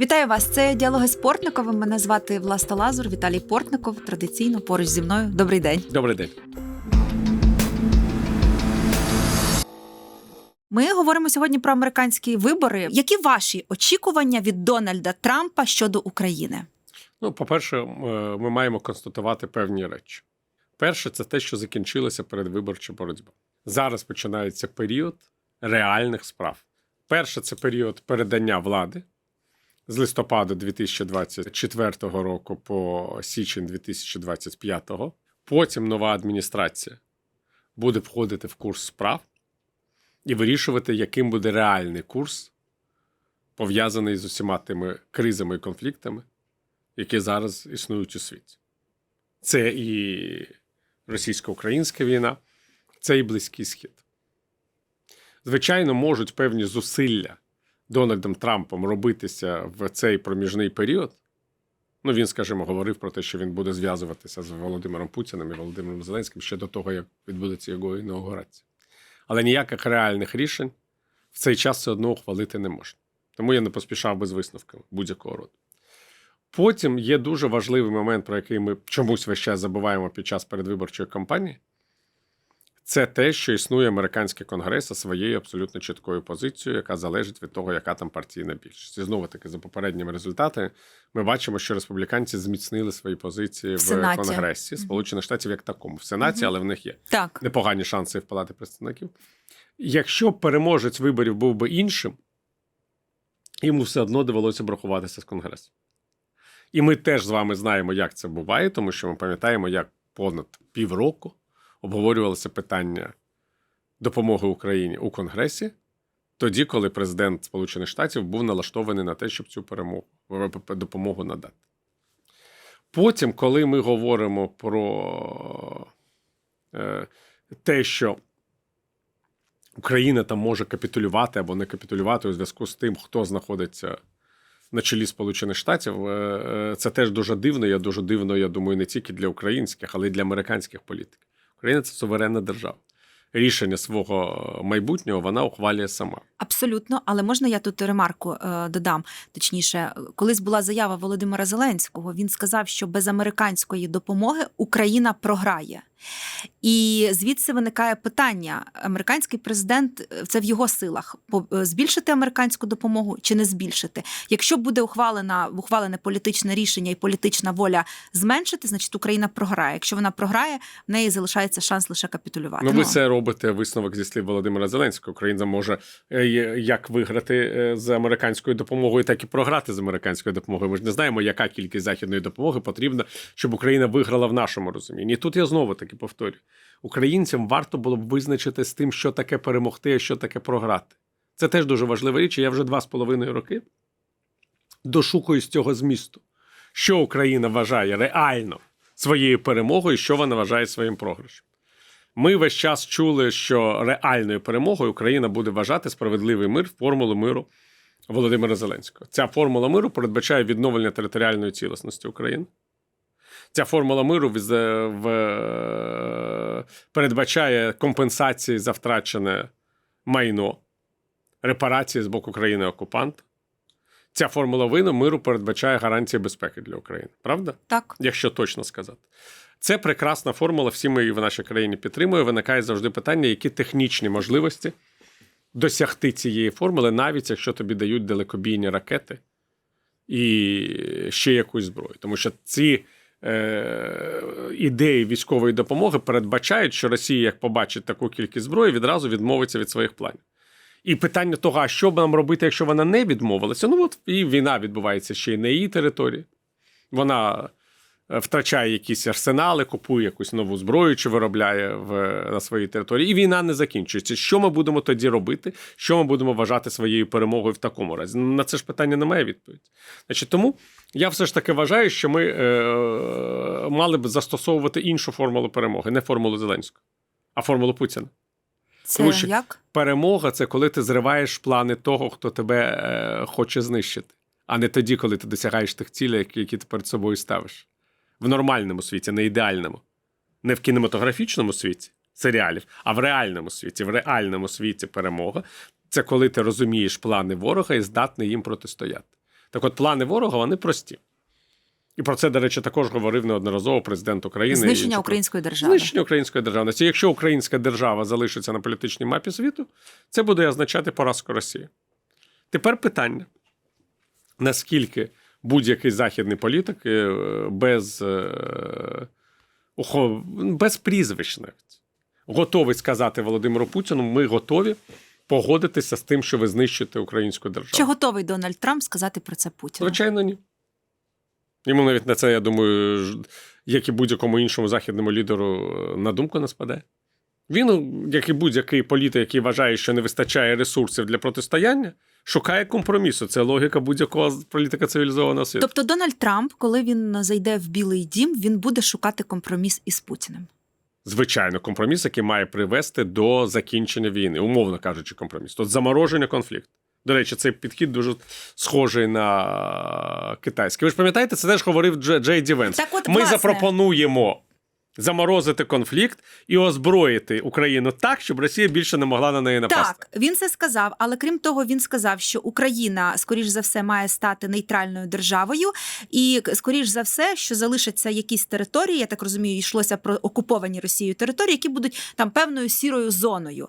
Вітаю вас! Це діалоги з Портниковим. Мене звати Власта Лазур, Віталій Портников. Традиційно поруч зі мною. Добрий день. Добрий день. Ми говоримо сьогодні про американські вибори. Які ваші очікування від Дональда Трампа щодо України? Ну, по-перше, е, ми маємо констатувати певні речі. Перше, це те, що закінчилася передвиборча боротьба. Зараз починається період реальних справ. Перше, це період передання влади з листопада 2024 року по січень 2025. Потім нова адміністрація буде входити в курс справ і вирішувати, яким буде реальний курс, пов'язаний з усіма тими кризами і конфліктами, які зараз існують у світі. Це і російсько-українська війна, це і Близький Схід. Звичайно, можуть певні зусилля Дональдом Трампом робитися в цей проміжний період. Ну, він, скажімо, говорив про те, що він буде зв'язуватися з Володимиром Путіним і Володимиром Зеленським ще до того, як відбудеться його інаугурація. Але ніяких реальних рішень в цей час все одно ухвалити не можна. Тому я не поспішав би з висновками будь-якого роду. Потім є дуже важливий момент, про який ми чомусь весь час забуваємо під час передвиборчої кампанії. Це те, що існує американський конгрес зі своєю абсолютно чіткою позицією, яка залежить від того, яка там партійна більшість. І знову таки, за попередніми результатами, ми бачимо, що республіканці зміцнили свої позиції В в, Конгресі Сполучених Штатів як такому, в Сенаті, Мгм. але в них є Так, непогані шанси в Палати представників. Якщо переможець виборів був би іншим, йому все одно довелося б рахуватися з Конгресом. І ми теж з вами знаємо, як це буває, тому що ми пам'ятаємо, як понад півроку обговорювалося питання допомоги Україні у Конгресі, тоді, коли президент Сполучених Штатів був налаштований на те, щоб цю перемогу допомогу надати. Потім, коли ми говоримо про е, те, що Україна там може капітулювати або не капітулювати у зв'язку з тим, хто знаходиться на чолі Сполучених Штатів, е, е, це теж дуже дивно. Я дуже дивно, я думаю, не тільки для українських, але й для американських політиків. Україна це суверенна держава. Рішення свого майбутнього вона ухвалює сама. абсолютно. Але можна я тут ремарку е, додам? Точніше, колись була заява Володимира Зеленського. Він сказав, що без американської допомоги Україна програє. І звідси виникає питання: американський президент е, це в його силах е, збільшити американську допомогу чи не збільшити. Якщо буде ухвалена ухвалене політичне рішення і політична воля зменшити, значить Україна програє. Якщо вона програє, в неї залишається шанс лише капітулювати. Ну, ви це робите висновок зі слів Володимира Зеленського. Україна може е, як виграти з американською допомогою, так і програти з американською допомогою. Ми ж не знаємо, яка кількість західної допомоги потрібна, щоб Україна виграла в нашому розумінні. І тут я знову таки повторюю: українцям варто було б визначити з тим, що таке перемогти, а що таке програти. Це теж дуже важлива річ. Я вже два з половиною роки дошукую з цього змісту, що Україна вважає реально своєю перемогою, що вона вважає своїм програшем. Ми весь час чули, що реальною перемогою Україна буде вважати справедливий мир формулу миру Володимира Зеленського. Ця формула миру передбачає відновлення територіальної цілісності України. Ця формула миру віз- в, передбачає компенсації за втрачене майно, репарації з боку країни окупанта. Ця формула вину миру передбачає гарантії безпеки для України. Правда? так. якщо точно сказати. Це прекрасна формула, всі ми її в нашій країні підтримуємо. Виникає завжди питання, які технічні можливості досягти цієї формули, навіть якщо тобі дають далекобійні ракети і ще якусь зброю. Тому що ці е, ідеї військової допомоги передбачають, що Росія, як побачить таку кількість зброї, відразу відмовиться від своїх планів. І питання того, а що б нам робити, якщо вона не відмовилася? Ну от і війна відбувається ще й на її території. Вона е, втрачає якісь арсенали, купує якусь нову зброю чи виробляє в, на своїй території, і війна не закінчується. Що ми будемо тоді робити? Що ми будемо вважати своєю перемогою в такому разі? На це ж питання немає відповіді. Значить, тому я все ж таки вважаю, що ми е, мали б застосовувати іншу формулу перемоги, не формулу Зеленського, а формулу Путіна. Це Тому що- як? Перемога це коли ти зриваєш плани того, хто тебе е, хоче знищити, а не тоді, коли ти досягаєш тих цілей, які ти перед собою ставиш. В нормальному світі, не ідеальному. Не в кінематографічному світі серіалів, а в реальному світі. В реальному світі перемога це коли ти розумієш плани ворога і здатний їм протистояти. Так от плани ворога вони прості. І про це, до речі, також говорив неодноразово президент України. Знищення української держави. Знищення української державності. Якщо українська держава залишиться на політичній мапі світу, це буде означати поразку Росії. Тепер питання: наскільки будь-який західний політик е, без, е, без прізвищ навіть готовий сказати Володимиру Путіну, ми готові погодитися з тим, що ви знищите українську державу. Чи готовий Дональд Трамп сказати про це Путіну? Звичайно, ні. Йому навіть на це, я думаю, як і будь-якому іншому західному лідеру, е, на думку не спаде. Він, як і будь-який політик, який вважає, що не вистачає ресурсів для протистояння, шукає компромісу. Це логіка будь-якого політика цивілізованого світу. Тобто Дональд Трамп, коли він зайде в Білий Дім, він буде шукати компроміс із Путіним. Звичайно, компроміс, який має привести до закінчення війни, умовно кажучи, компроміс. Тобто замороження конфлікту. До речі, цей підхід дуже схожий на китайський. Ви ж пам'ятаєте, це теж говорив Дж- Джей Ді Венс. Так от, Ми власне. запропонуємо заморозити конфлікт і озброїти Україну так, щоб Росія більше не могла на неї напасти. Так, він це сказав, але крім того, він сказав, що Україна, скоріш за все, має стати нейтральною державою, і скоріш за все, що залишаться якісь території, я так розумію, йшлося про окуповані Росією території, які будуть там певною сірою зоною.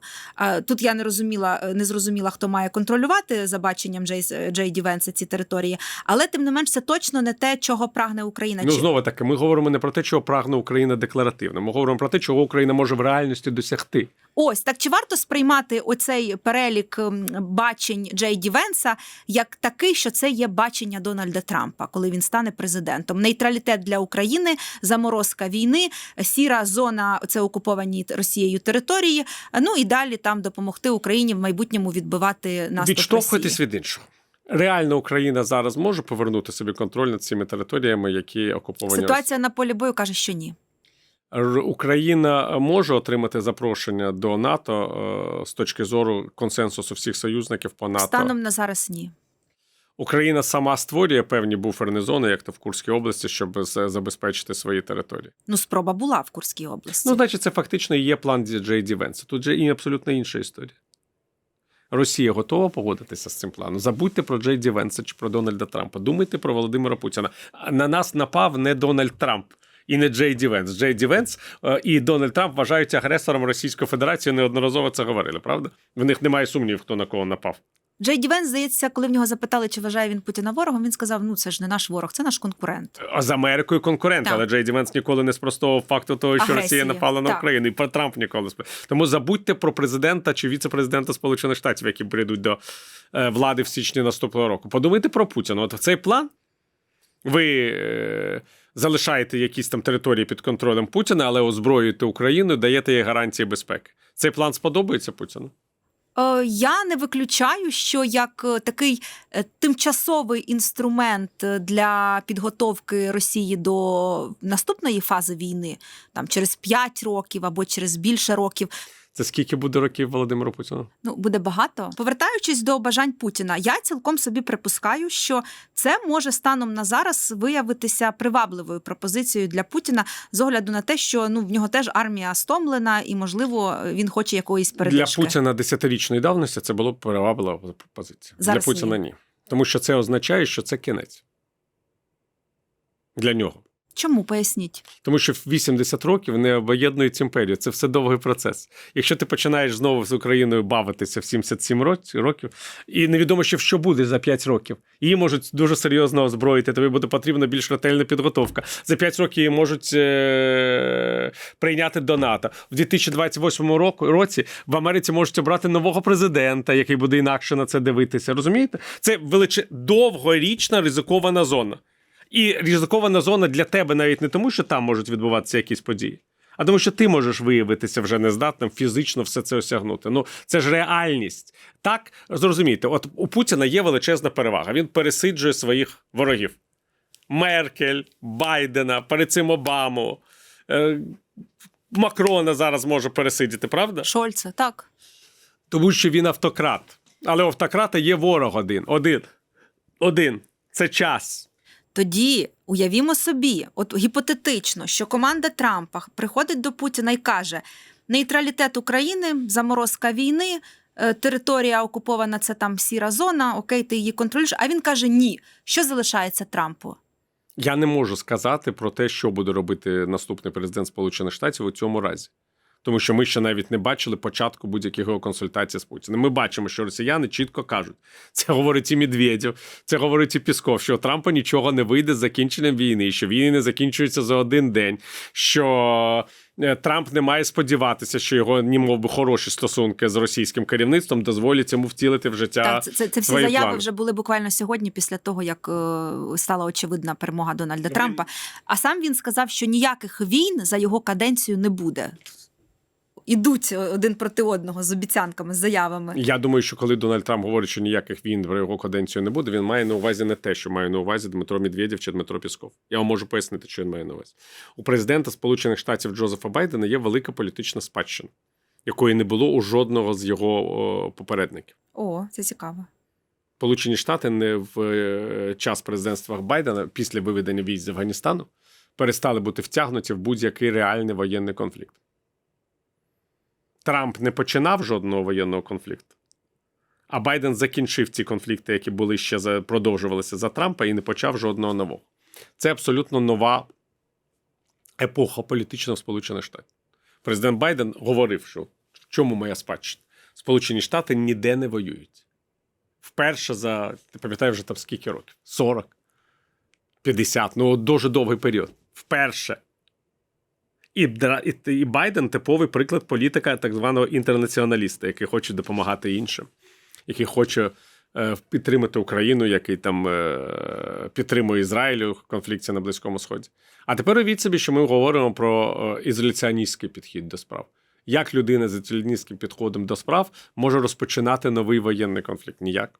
Тут я не розуміла, не зрозуміла, хто має контролювати за баченням Джей, Джей Ді Венса ці території, але тим не менш це точно не те, чого прагне Україна. Ну знову таки, ми говоримо не про те, чого прагне Україна декларативно. Ми говоримо про те, чого Україна може в реальності досягти. Ось так чи варто сприймати оцей перелік ем, бачень Джей Ді Венса як такий, що це є бачення Дональда Трампа, коли він стане президентом? Нейтралітет для України, заморозка війни, сіра зона це окуповані Росією території. Ну і далі там допомогти Україні в майбутньому відбивати наступ Відштовхуйтесь від іншого. Реально Україна зараз може повернути собі контроль над цими територіями, які окуповані. Ситуація на полі бою каже, що ні. Україна може отримати запрошення до НАТО е, з точки зору консенсусу всіх союзників по НАТО. Станом на зараз ні. Україна сама створює певні буферні зони, як то в Курській області, щоб забезпечити свої території. Ну, спроба була в Курській області. Ну, значить, це фактично і є план Джей Ді Венса. Тут же і абсолютно інша історія. Росія готова погодитися з цим планом. Забудьте про Джей Ді Венса чи про Дональда Трампа. Думайте про Володимира Путіна. На нас напав не Дональд Трамп. І не Джей Ді Венс. Джей Ді Венс е, і Дональд Трамп вважаються агресором Російської Федерації. Неодноразово це говорили, правда? В них немає сумнівів, хто на кого напав. Джей Ді Венс, здається, коли в нього запитали, чи вважає він Путіна ворогом, він сказав: ну це ж не наш ворог, це наш конкурент. А з Америкою конкурент, Так. але Джей Ді Венс ніколи не спростовував факту того, що Агресії. Росія напала на Так. Україну, і про Трамп ніколи Тому забудьте про президента чи віце-президента Сполучених Штатів, які прийдуть до е, влади в січні наступного року. Подумайте про Путіна. От цей план ви е, залишаєте якісь там території під контролем Путіна, але озброюєте Україну, даєте їй гарантії безпеки. Цей план сподобається Путіну? Е, Я не виключаю, що як е, такий е, тимчасовий інструмент для підготовки Росії до наступної фази війни, там через 5 років або через більше років, Це скільки буде років Володимиру Путіну? ну буде багато. Повертаючись до бажань Путіна, я цілком собі припускаю, що це може станом на зараз виявитися привабливою пропозицією для Путіна з огляду на те, що ну в нього теж армія стомлена, і можливо він хоче якоїсь передишки. Для Путіна десятирічної давності це було б приваблива пропозиція. Зараз Для Путіна ні. Тому що це означає, що це кінець. Для нього. Чому поясніть? Тому що в 80 років не об'єднують імперію. Це все довгий процес. Якщо ти починаєш знову з Україною бавитися в 77 років, і невідомо ще що буде за 5 років. Її можуть дуже серйозно озброїти, тобі буде потрібна більш ретельна підготовка. За 5 років її можуть е- прийняти до НАТО. В 2028 року, році в Америці можуть обрати нового президента, який буде інакше на це дивитися. Розумієте? Це величе довгорічна ризикована зона. І ризикована зона для тебе навіть не тому, що там можуть відбуватися якісь події, а тому, що ти можеш виявитися вже нездатним фізично все це осягнути. Ну це ж реальність. Так зрозумійте, от у Путіна є величезна перевага. Він пересиджує своїх ворогів: Меркель, Байдена, перед цим Обаму. Е- Макрона зараз може пересидіти, правда? Шольце, так. Тому що він автократ. Але у автократа є ворог один. Один. Один. Це час. Тоді уявімо собі, от гіпотетично, що команда Трампа приходить до Путіна і каже: нейтралітет України, заморозка війни, е, територія окупована, це там сіра зона, окей, ти її контролюєш. А він каже: ні. Що залишається Трампу? Я не можу сказати про те, що буде робити наступний президент Сполучених Штатів у цьому разі. Тому що ми ще навіть не бачили початку будь-яких його консультацій з Путіним. Ми бачимо, що росіяни чітко кажуть: це говорить і Медведєв, це говорить і Пісков, що у Трампа нічого не вийде з закінченням війни, що війни не закінчуються за один день, що е, Трамп не має сподіватися, що його німов би хороші стосунки з російським керівництвом дозволять йому втілити в життя. Так, це, це, це всі свої заяви плани. вже були буквально сьогодні, після того як е, стала очевидна перемога Дональда Трампа. А сам він сказав, що ніяких війн за його каденцію не буде. Ідуть один проти одного з обіцянками, з заявами. Я думаю, що коли Дональд Трамп говорить, що ніяких війн в його каденцію не буде, він має на увазі не те, що має на увазі Дмитро Медведєв чи Дмитро Пісков. Я вам можу пояснити, що він має на увазі. У президента Сполучених Штатів Джозефа Байдена є велика політична спадщина, якої не було у жодного з його попередників. О, це цікаво. Сполучені Штати не в е, час президентства Байдена після виведення військ з Афганістану перестали бути втягнуті в будь-який реальний воєнний конфлікт. Трамп не починав жодного воєнного конфлікту, а Байден закінчив ці конфлікти, які були ще за, продовжувалися за Трампа, і не почав жодного нового. Це абсолютно нова епоха політична в Сполучених Штатах. Президент Байден говорив, що в чому моя спадщина? Сполучені Штати ніде не воюють. Вперше за, ти пам'ятаєш вже там скільки років? 40, 50, ну дуже довгий період. Вперше. І, і, Байден типовий приклад політика так званого інтернаціоналіста, який хоче допомагати іншим, який хоче е, підтримати Україну, який там е, підтримує Ізраїль у конфлікті на Близькому Сході. А тепер уявіть собі, що ми говоримо про е, ізоляціоністський підхід до справ. Як людина з ізоляціоністським підходом до справ може розпочинати новий воєнний конфлікт? Ніяк.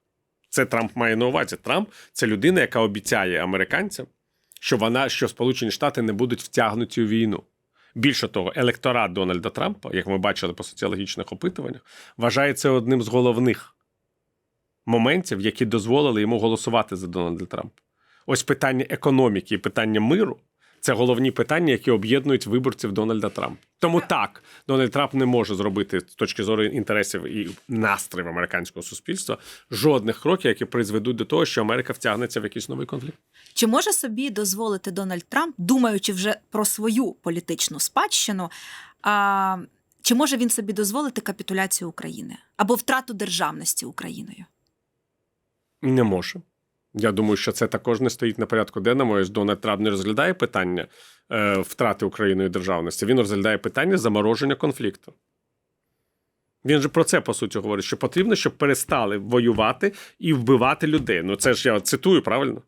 Це Трамп має на увазі. Трамп це людина, яка обіцяє американцям, що вона, що Сполучені Штати не будуть втягнуті у війну. Більше того, електорат Дональда Трампа, як ми бачили по соціологічних опитуваннях, вважає це одним з головних моментів, які дозволили йому голосувати за Дональда Трампа. Ось питання економіки і питання миру це головні питання, які об'єднують виборців Дональда Трампа. Тому так, Дональд Трамп не може зробити з точки зору інтересів і настроїв американського суспільства жодних кроків, які призведуть до того, що Америка втягнеться в якийсь новий конфлікт. Чи може собі дозволити Дональд Трамп, думаючи вже про свою політичну спадщину, а, чи може він собі дозволити капітуляцію України або втрату державності Україною? Не може. Я думаю, що це також не стоїть на порядку денному. Ось Дональд Трамп не розглядає питання е, втрати Україною державності. Він розглядає питання замороження конфлікту. Він же про це по суті говорить, що потрібно, щоб перестали воювати і вбивати людей. Ну це ж я цитую правильно.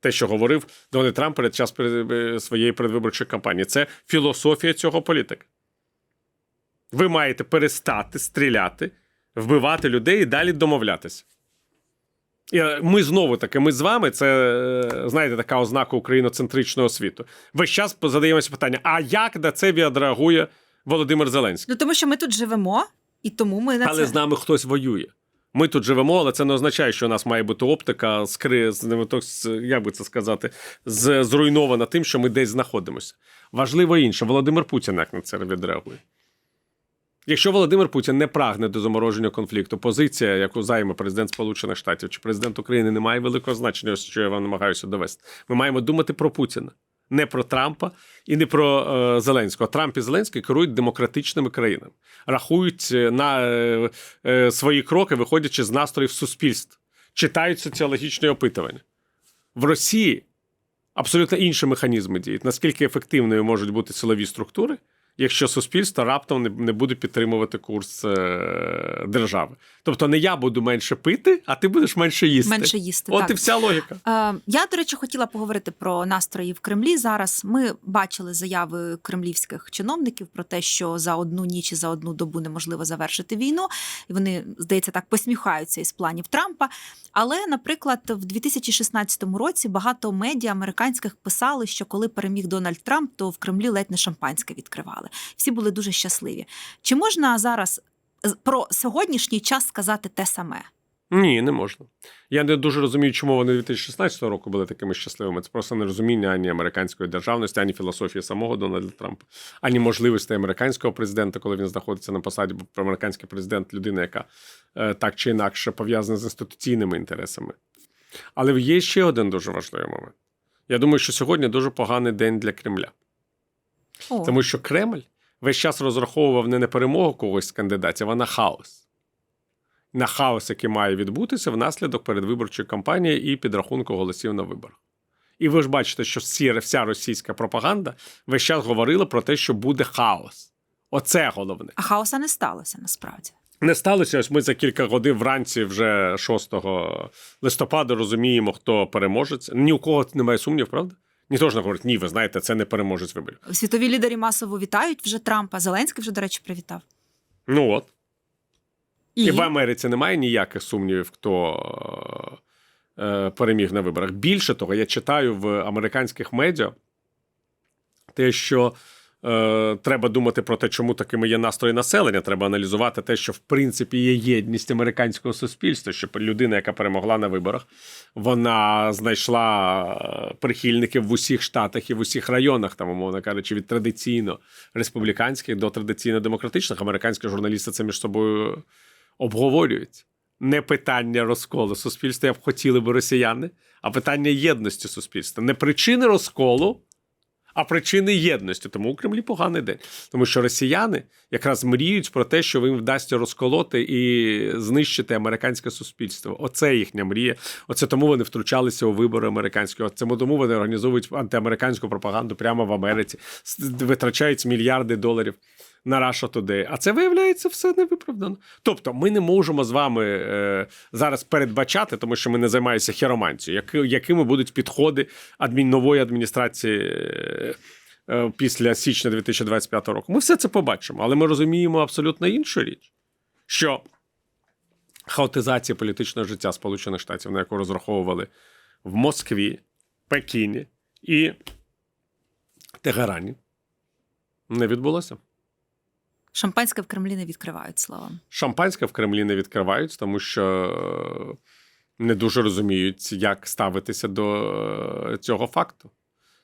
Те, що говорив Дональд Трамп перед час е, своєї передвиборчої кампанії, це філософія цього політика. Ви маєте перестати стріляти, вбивати людей і далі домовлятися. Ми знову таки, ми з вами, це е, знаєте, така ознака україноцентричного світу. Весь час задаємося питання: а як на це відреагує Володимир Зеленський? Ну тому що ми тут живемо, і тому ми на Але це з нами хтось воює. Ми тут живемо, але це не означає, що у нас має бути оптика з- з- як би це сказати, зруйнована тим, що ми десь знаходимося. Важливо інше, Володимир Путін як на це відреагує. Якщо Володимир Путін не прагне до замороження конфлікту, позиція, яку займе президент Сполучених Штатів чи президент України, не має великого значення, ось що я вам намагаюся довести. Ми маємо думати про Путіна, не про Трампа і не про е, Зеленського. Трамп і Зеленський керують демократичними країнами, рахують е, на е, е, свої кроки, виходячи з настроїв суспільств, читають соціологічні опитування. В Росії абсолютно інші механізми діють. Наскільки ефективною можуть бути силові структури, якщо суспільство раптом не, не буде підтримувати курс е, держави. Тобто не я буду менше пити, а ти будеш менше їсти. менше їсти. От так. і вся логіка. Е, Я, до речі, хотіла поговорити про настрої в Кремлі. Зараз ми бачили заяви кремлівських чиновників про те, що за одну ніч і за одну добу неможливо завершити війну. І вони, здається, так посміхаються із планів Трампа. Але, наприклад, в 2016 році багато медіа американських писали, що коли переміг Дональд Трамп, то в Кремлі ледь не шампанське відкривали. Всі були дуже щасливі. Чи можна зараз про сьогоднішній час сказати те саме? Ні, не можна. Я не дуже розумію, чому вони 2016 року були такими щасливими. Це просто нерозуміння ані американської державності, ані філософії самого Дональда Трампа, ані можливостей американського президента, коли він знаходиться на посаді, бо американський президент людина, яка е, так чи інакше пов'язана з інституційними інтересами. Але є ще один дуже важливий момент. Я думаю, що сьогодні дуже поганий день для Кремля. О, Тому що Кремль весь час розраховував не на перемогу когось з кандидатів, а на хаос. На хаос, який має відбутися внаслідок передвиборчої кампанії і підрахунку голосів на виборах. І ви ж бачите, що всі, вся російська пропаганда весь час говорила про те, що буде хаос. Оце головне. а хаоса не сталося насправді. Не сталося. Ось ми за кілька годин вранці, вже 6 листопада, розуміємо, хто переможець. Ні у кого немає сумнів, правда? Ніхто ж не говорить, ні, ви знаєте, це не переможець виборів. Світові лідери масово вітають вже Трампа. Зеленський вже, до речі, привітав. Ну от. І, І в Америці немає ніяких сумнівів, хто е, переміг на виборах. Більше того, я читаю в американських медіа те, що е, треба думати про те, чому такими є настрої населення. Треба аналізувати те, що в принципі є єдність американського суспільства, що людина, яка перемогла на виборах, вона знайшла е, прихильників в усіх штатах і в усіх районах, там, умовно кажучи, від традиційно республіканських до традиційно демократичних. Американські журналісти це між собою обговорюють. Не питання розколу суспільства, як хотіли би росіяни, а питання єдності суспільства. Не причини розколу, а причини єдності. Тому у Кремлі поганий день. Тому що росіяни якраз мріють про те, що їм вдасться розколоти і знищити американське суспільство. Оце їхня мрія. Оце тому вони втручалися у вибори американські. Оце тому вони організовують антиамериканську пропаганду прямо в Америці, витрачають мільярди доларів на Russia Today. А це виявляється все невиправдано. Тобто, ми не можемо з вами е, зараз передбачати, тому що ми не займаємося хіромантією, які, якими будуть підходи адмін, нової адміністрації. е, е, Після січня 2025 року. Ми все це побачимо, але ми розуміємо абсолютно іншу річ, що хаотизація політичного життя Сполучених Штатів, на яку розраховували в Москві, Пекіні і Тегерані, не відбулося. Шампанське в Кремлі не відкривають слава. Шампанське в Кремлі не відкривають, тому що е, не дуже розуміють, як ставитися до е, цього факту.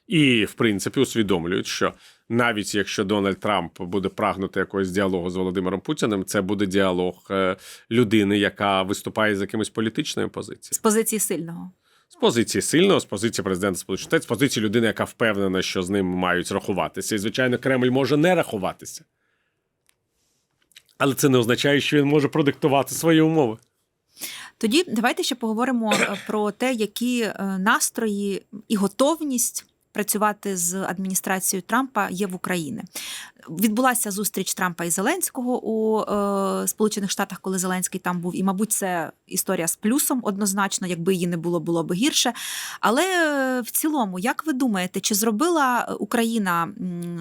І, в принципі, усвідомлюють, що навіть якщо Дональд Трамп буде прагнути якогось діалогу з Володимиром Путіним, це буде діалог е, людини, яка виступає з якимись політичною З позиції сильного. З позиції сильного, з позиції президента Сполучених Штатів, з позиції людини, яка впевнена, що з ним мають рахуватися. І, звичайно, Кремль може не рахуватися. Але це не означає, що він може продиктувати свої умови. Тоді давайте ще поговоримо е, про те, які е, настрої і готовність працювати з адміністрацією Трампа є в Україні. Відбулася зустріч Трампа і Зеленського у е, Сполучених Штатах, коли Зеленський там був. І, мабуть, це історія з плюсом однозначно, якби її не було, було б гірше. Але е, в цілому, як ви думаєте, чи зробила Україна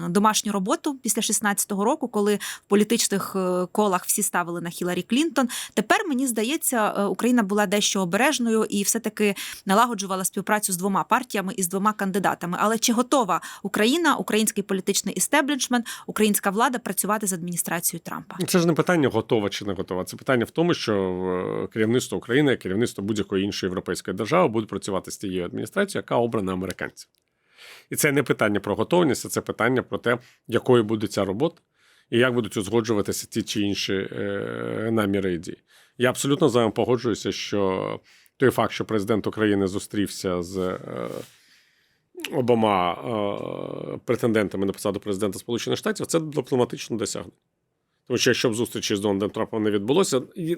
домашню роботу після 16-го року, коли в політичних е, колах всі ставили на Хіларі Клінтон? Тепер мені здається, е, Україна була дещо обережною і все-таки налагоджувала співпрацю з двома партіями і з двома кандидатами. Але чи готова Україна, український політичний істеблішмент, українська влада працювати з адміністрацією Трампа? Це ж не питання готова чи не готова. Це питання в тому, що е, керівництво України, керівництво будь-якої іншої європейської держави буде працювати з тією адміністрацією, яка обрана американцями. І це не питання про готовність, а це питання про те, якою буде ця робота і як будуть узгоджуватися ті чи інші е, наміри і дії. Я абсолютно з вами погоджуюся, що той факт, що президент України зустрівся з. Е, Обома е, претендентами на посаду президента Сполучених Штатів це дипломатично досягнення. Тому що якщо б зустрічі з Дональдом Трампом не відбулося, і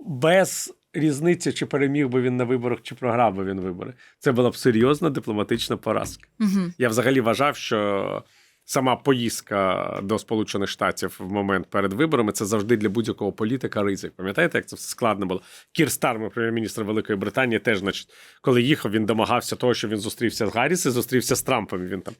без різниці, чи переміг би він на виборах, чи програв би він вибори, це була б серйозна дипломатична поразка. Угу. Я взагалі вважав, що сама поїздка до Сполучених Штатів в момент перед виборами це завжди для будь-якого політика ризик. Пам'ятаєте, як це все складно було? Кір Стармер, прем'єр-міністр Великої Британії, теж, значить, коли їхав, він домагався того, що він зустрівся з Гарріс і зустрівся з Трампом. Він там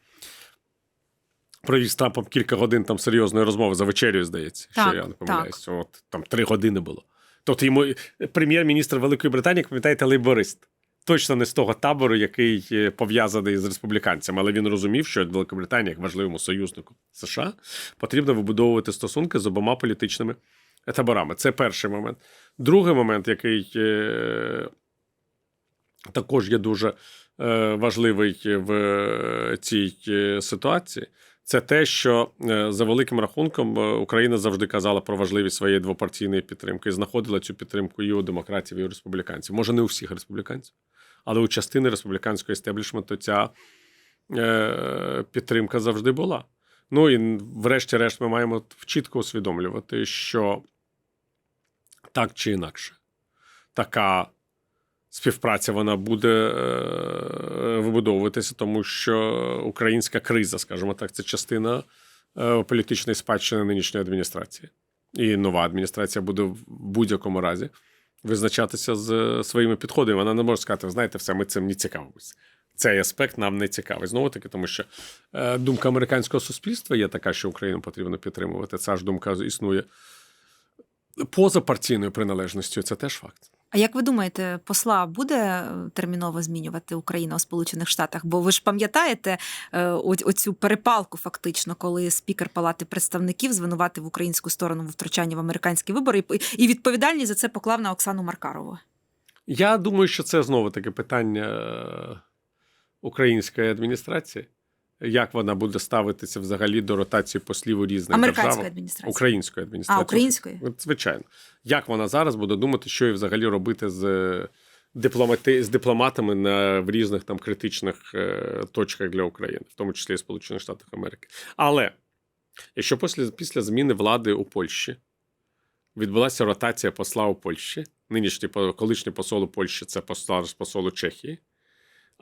провів з Трампом кілька годин там серйозної розмови за вечерю, здається, Так, що я не помиляюсь. От там три години було. Тобто йому прем'єр-міністр Великої Британії, пам'ятаєте, лейборист. Точно не з того табору, який е, пов'язаний з республіканцями, але він розумів, що Великобританія, як важливому союзнику США, потрібно вибудовувати стосунки з обома політичними таборами. Це перший момент. Другий момент, який е, також є дуже е, важливий в цій ситуації, це те, що за великим рахунком Україна завжди казала про важливість своєї двопартійної підтримки і знаходила цю підтримку і у демократів, і у республіканців. Може, не у всіх республіканців, але у частини республіканського естеблішменту ця е, підтримка завжди була. Ну і врешті-решт, ми маємо чітко усвідомлювати, що так чи інакше, така співпраця вона буде е, вибудовуватися, тому що українська криза, скажімо так, це частина е, політичної спадщини нинішньої адміністрації. І нова адміністрація буде в будь-якому разі визначатися з своїми підходами. Вона не може сказати, ви знаєте, все, ми цим не цікавимося. Цей аспект нам не цікавий. Знову таки, тому що е, думка американського суспільства є така, що Україну потрібно підтримувати. Ця ж думка існує поза партійною приналежністю. Це теж факт. А як ви думаєте, посла буде е, терміново змінювати Україна у Сполучених Штатах? Бо ви ж пам'ятаєте е, оцю перепалку, фактично, коли спікер Палати представників звинуватив українську сторону в втручанні в американські вибори, і- відповідальність за це поклав на Оксану Маркарову. Я думаю, що це знову таки питання е, української адміністрації. Як вона буде ставитися взагалі до ротації послів у різних Американської державах? адміністрації. Української адміністрації. А, української? Звичайно. Як вона зараз буде думати, що і взагалі робити з, дипломати, з дипломатами на, в різних там критичних е, точках для України, в тому числі і Сполучених Штатів Америки. Але якщо після, після зміни влади у Польщі відбулася ротація посла у Польщі, нинішній колишній посол у Польщі це посол, посол у Чехії.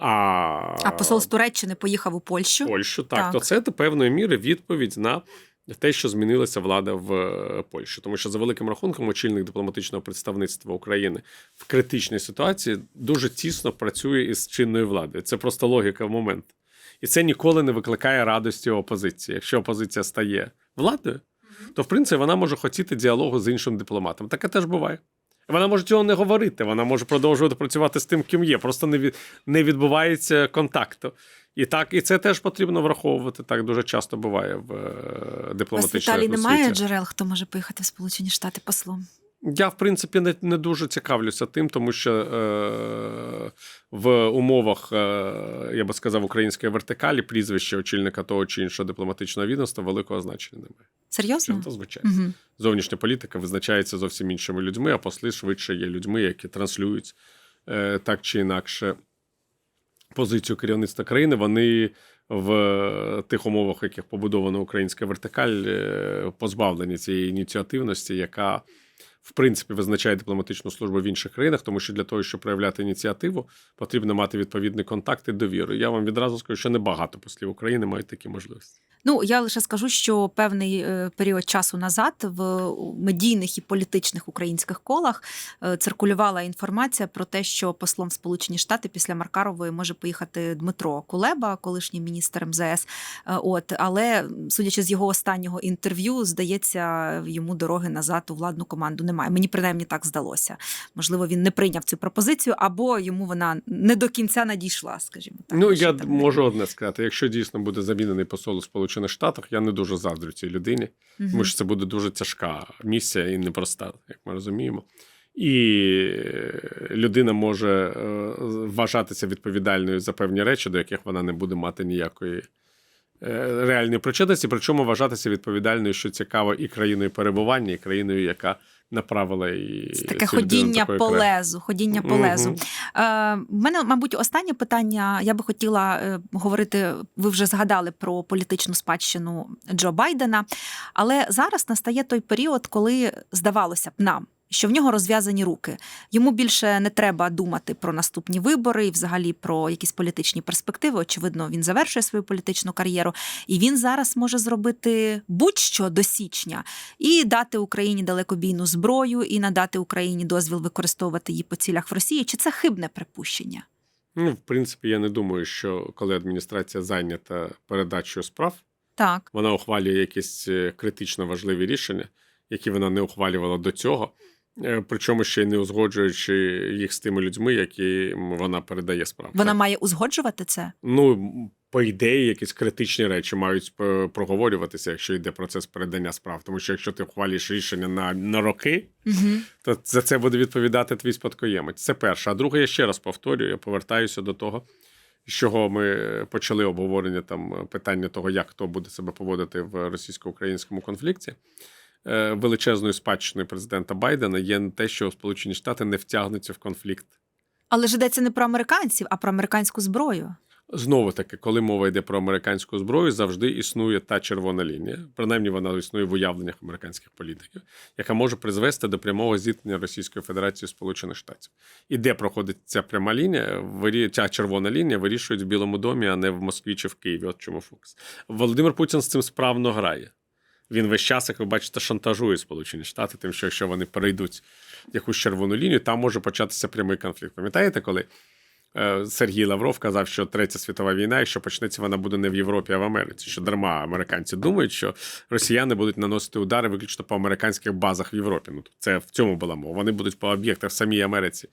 А, А посол з Туреччини поїхав у Польщу. Польщу, так, Так. то це до певної міри відповідь на те, що змінилася влада в е, Польщі. Тому що за великим рахунком очільник дипломатичного представництва України в критичній ситуації дуже тісно працює із чинною владою. Це просто логіка в момент. І це ніколи не викликає радості опозиції. Якщо опозиція стає владою, то в принципі вона може хотіти діалогу з іншим дипломатом. Таке теж буває. Вона може цього не говорити, вона може продовжувати працювати з тим, ким є. Просто не, від, не відбувається контакту. І так, і це теж потрібно враховувати. Так дуже часто буває в е, У вас в дипломатичній Італії немає джерел, хто може поїхати в Сполучені Штати послом? Я, в принципі, не, не дуже цікавлюся тим, тому що е, в умовах, е, я би сказав, української вертикалі прізвище очільника того чи іншого дипломатичного відомства великого значення немає. Серйозно? Це звичайно. Угу. Зовнішня політика визначається зовсім іншими людьми, а посли швидше є людьми, які транслюють е, так чи інакше позицію керівництва країни. Вони в тих умовах, в яких побудована українська вертикаль, е, позбавлені цієї ініціативності, яка в принципі визначає дипломатичну службу в інших країнах, тому що для того, щоб проявляти ініціативу, потрібно мати відповідні контакти, довіру. Я вам відразу скажу, що небагато послів України мають такі можливості. Ну я лише скажу, що певний е, період часу назад в медійних і політичних українських колах е, циркулювала інформація про те, що послом Сполучені Штати після Маркарової може поїхати Дмитро Кулеба, колишній міністр МЗС. Е, От але судячи з його останнього інтерв'ю, здається, йому дороги назад у владну команду немає. Мені принаймні так здалося. Можливо, він не прийняв цю пропозицію, або йому вона не до кінця надійшла, скажімо так. Ну, я можу одне сказати: якщо дійсно буде замінений посол у Сполучених Штатах, я не дуже заздрю цій людині, Мгм. тому що це буде дуже тяжка місія і непроста, як ми розуміємо. І е, людина може е, вважатися відповідальною за певні речі, до яких вона не буде мати ніякої е, реальної причетності, причому вважатися відповідальною, що цікаво, і країною перебування, і країною, яка направила і Це таке ходіння по лезу, ходіння по лезу. Е, мене, мабуть, останнє питання. Я би хотіла е, говорити. Ви вже згадали про політичну спадщину Джо Байдена, але зараз настає той період, коли здавалося б нам. Що в нього розв'язані руки. Йому більше не треба думати про наступні вибори і взагалі про якісь політичні перспективи. Очевидно, він завершує свою політичну кар'єру, і він зараз може зробити будь-що до січня і дати Україні далекобійну зброю, і надати Україні дозвіл використовувати її по цілях в Росії. Чи це хибне припущення? Ну, в принципі, я не думаю, що коли адміністрація зайнята передачею справ, Так. вона ухвалює якісь е, критично важливі рішення, які вона не ухвалювала до цього, причому ще й не узгоджуючи їх з тими людьми, які вона передає справи. Вона має узгоджувати це. Ну, по ідеї, якісь критичні речі мають е, проговорюватися, якщо йде процес передання справ. Тому що якщо ти ухвалюєш рішення на, на роки, Угу. то за це буде відповідати твій спадкоємець. Це перше. А друге, я ще раз повторюю, я повертаюся до того, з чого ми почали обговорення там питання того, як хто буде себе поводити в російсько-українському конфлікті. Е, Величезною спадщиною президента Байдена є те, що Сполучені Штати не втягнуться в конфлікт. Але ж йдеться не про американців, а про американську зброю. Знову таки, коли мова йде про американську зброю, завжди існує та червона лінія, принаймні вона існує в уявленнях американських політиків, яка може призвести до прямого зіткнення Російської Федерації Сполучених Штатів. І де проходить ця пряма лінія, ця червона лінія вирішують в Білому домі, а не в Москві чи в Києві. От чому фокус. Володимир Путін з цим справно грає. Він весь час, як ви бачите, шантажує Сполучені Штати, тим, що якщо вони перейдуть якусь червону лінію, там може початися прямий конфлікт. Пам'ятаєте, коли е, Сергій Лавров казав, що Третя світова війна, якщо почнеться, вона буде не в Європі, а в Америці. Що дарма американці думають, що росіяни будуть наносити удари виключно по американських базах в Європі. Ну це в цьому була мова. Вони будуть по об'єктах в самій Америці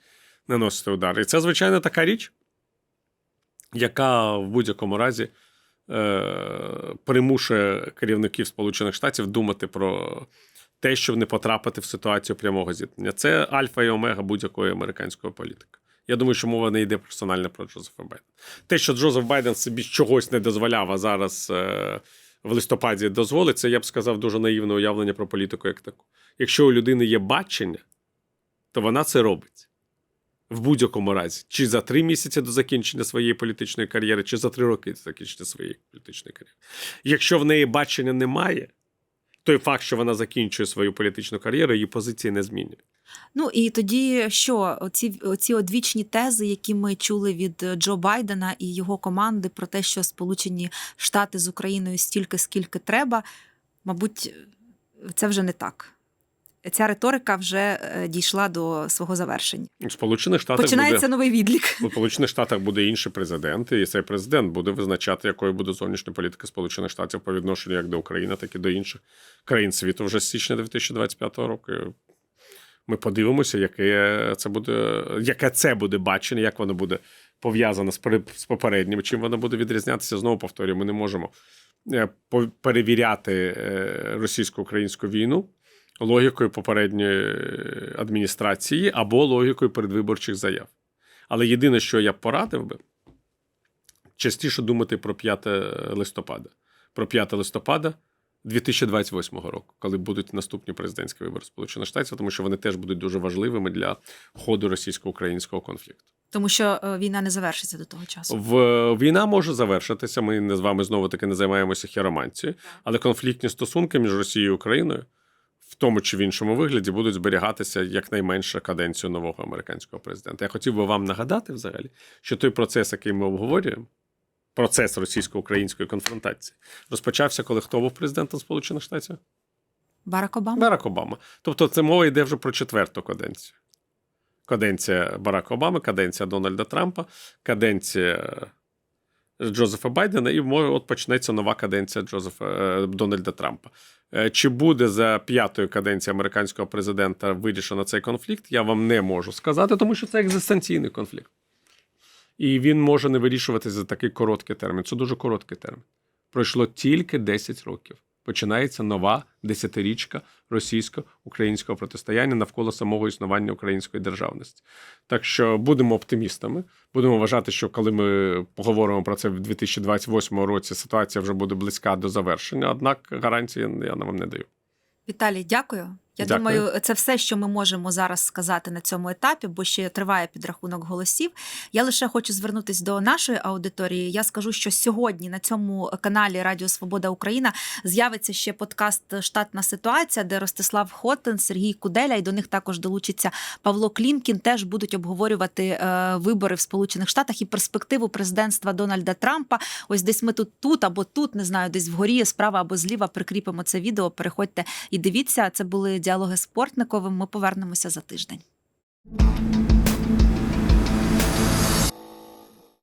наносити удари. І це, звичайно, така річ, яка в будь-якому разі примушує керівників Сполучених Штатів думати про те, щоб не потрапити в ситуацію прямого зіткнення. Це альфа і омега будь-якої американської політики. Я думаю, що мова не йде персонально про Джозефа Байдена. Те, що Джозеф Байден собі чогось не дозволяв, а зараз е, в листопаді дозволить, це я б сказав дуже наївне уявлення про політику як таку. Якщо у людини є бачення, то вона це робить. В будь-якому разі, чи за три місяці до закінчення своєї політичної кар'єри, чи за три роки до закінчення своєї політичної кар'єри. Якщо в неї бачення немає, той факт, що вона закінчує свою політичну кар'єру, її позиції не змінює. Ну і тоді що, оці, оці одвічні тези, які ми чули від е, Джо Байдена і його команди про те, що Сполучені Штати з Україною стільки, скільки треба, мабуть, це вже не так. Ця риторика вже е, дійшла до свого завершення. У Сполучених Штатах Починається буде новий відлік. у Сполучених Штатах буде інший президент, і цей президент буде визначати, якою буде зовнішня політика Сполучених Штатів по відношенню як до України, так і до інших країн світу вже з січня 2025 року. Ми подивимося, яке це буде, яке це буде бачення, як воно буде пов'язано з з попереднім, чим воно буде відрізнятися. Знову повторюю, ми не можемо е, перевіряти е, російсько-українську війну логікою попередньої е, адміністрації або логікою передвиборчих заяв. Але єдине, що я б порадив би, частіше думати про 5 листопада. Про 5 листопада 2028 року, коли будуть наступні президентські вибори Сполучених Штатів, тому що вони теж будуть дуже важливими для ходу російсько-українського конфлікту. Тому що е, війна не завершиться до того часу. В війна може завершитися. Ми з вами знову таки не займаємося хіромантією, але конфліктні стосунки між Росією і Україною тому чи в іншому вигляді будуть зберігатися якнайменше каденцію нового американського президента. Я хотів би вам нагадати взагалі, що той процес, який ми обговорюємо, процес російсько-української конфронтації, розпочався, коли хто був президентом Сполучених Штатів? Барак Обама. Барак Обама. Тобто, це мова йде вже про четверту каденцію. Каденція Барака Обами, каденція Дональда Трампа, каденція Джозефа Байдена, і може от почнеться нова каденція Джозефа е, Дональда Трампа. Е, Чи буде за п'ятою каденцією американського президента вирішено цей конфлікт, я вам не можу сказати, тому що це екзистенційний конфлікт. І він може не вирішуватися за такий короткий термін. Це дуже короткий термін. Пройшло тільки 10 років. Починається нова десятирічка російсько-українського протистояння навколо самого існування української державності. Так що будемо оптимістами. Будемо вважати, що коли ми поговоримо про це в 2028 році, ситуація вже буде близька до завершення. Однак гарантії я вам не даю. Віталій, дякую. Я Дякую. думаю, це все, що ми можемо зараз сказати на цьому етапі, бо ще триває підрахунок голосів. Я лише хочу звернутися до нашої аудиторії. Я скажу, що сьогодні на цьому каналі Радіо Свобода Україна з'явиться ще подкаст Штатна ситуація, де Ростислав Хотин, Сергій Куделя, і до них також долучиться Павло Клімкін. Теж будуть обговорювати е, вибори в Сполучених Штатах і перспективу президентства Дональда Трампа. Ось десь ми тут, тут або тут, не знаю, десь вгорі, справа або зліва прикріпимо це відео. Переходьте і дивіться. Це були діалоги з портниковим. Ми повернемося за тиждень.